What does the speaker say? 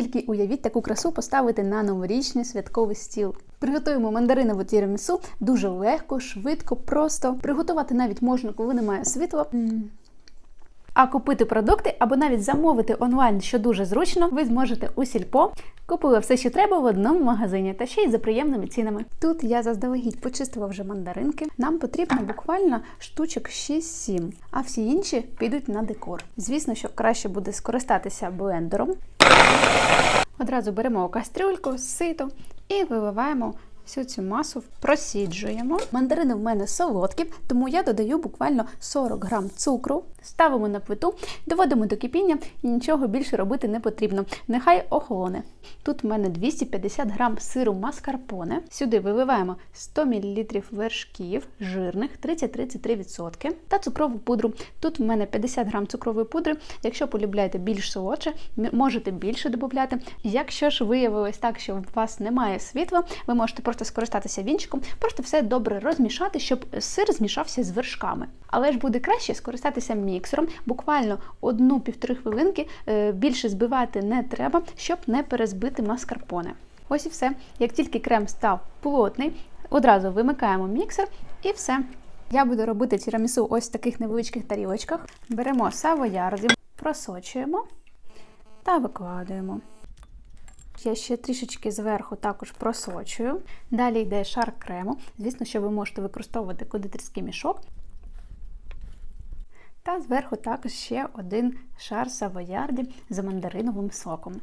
Тільки уявіть таку красу поставити на новорічний святковий стіл. Приготуємо мандаринову тірамісу дуже легко, швидко, просто. Приготувати навіть можна, коли немає світла. А купити продукти або навіть замовити онлайн, що дуже зручно, ви зможете у сільпо. Купили все, що треба в одному магазині, та ще й за приємними цінами. Тут я заздалегідь почистила вже мандаринки. Нам потрібно буквально штучок 6-7, а всі інші підуть на декор. Звісно, що краще буде скористатися блендером. Одразу беремо кастрюльку, сито і виливаємо всю цю масу, просіджуємо. Мандарини в мене солодкі, тому я додаю буквально 40 грам цукру, ставимо на плиту, доводимо до кипіння і нічого більше робити не потрібно. Нехай охолоне. Тут в мене 250 грам сиру маскарпоне. Сюди виливаємо 100 мл вершків жирних 30-33% та цукрову пудру. Тут в мене 50 грам цукрової пудри. Якщо полюбляєте більш солодше, можете більше додати. Якщо ж виявилось так, що у вас немає світла, ви можете просто скористатися вінчиком, просто все добре розмішати, щоб сир змішався з вершками. Але ж буде краще скористатися міксером, буквально одну-півтори хвилинки е, більше збивати не треба, щоб не перезбити маскарпоне. Ось і все. Як тільки крем став плотний, одразу вимикаємо міксер і все. Я буду робити тірамісу ось в таких невеличких тарілочках. Беремо савоярді, просочуємо та викладаємо. Я ще трішечки зверху також просочую. Далі йде шар крему. Звісно, що ви можете використовувати кондитерський мішок. Та зверху також ще один шар савоярді з мандариновим соком.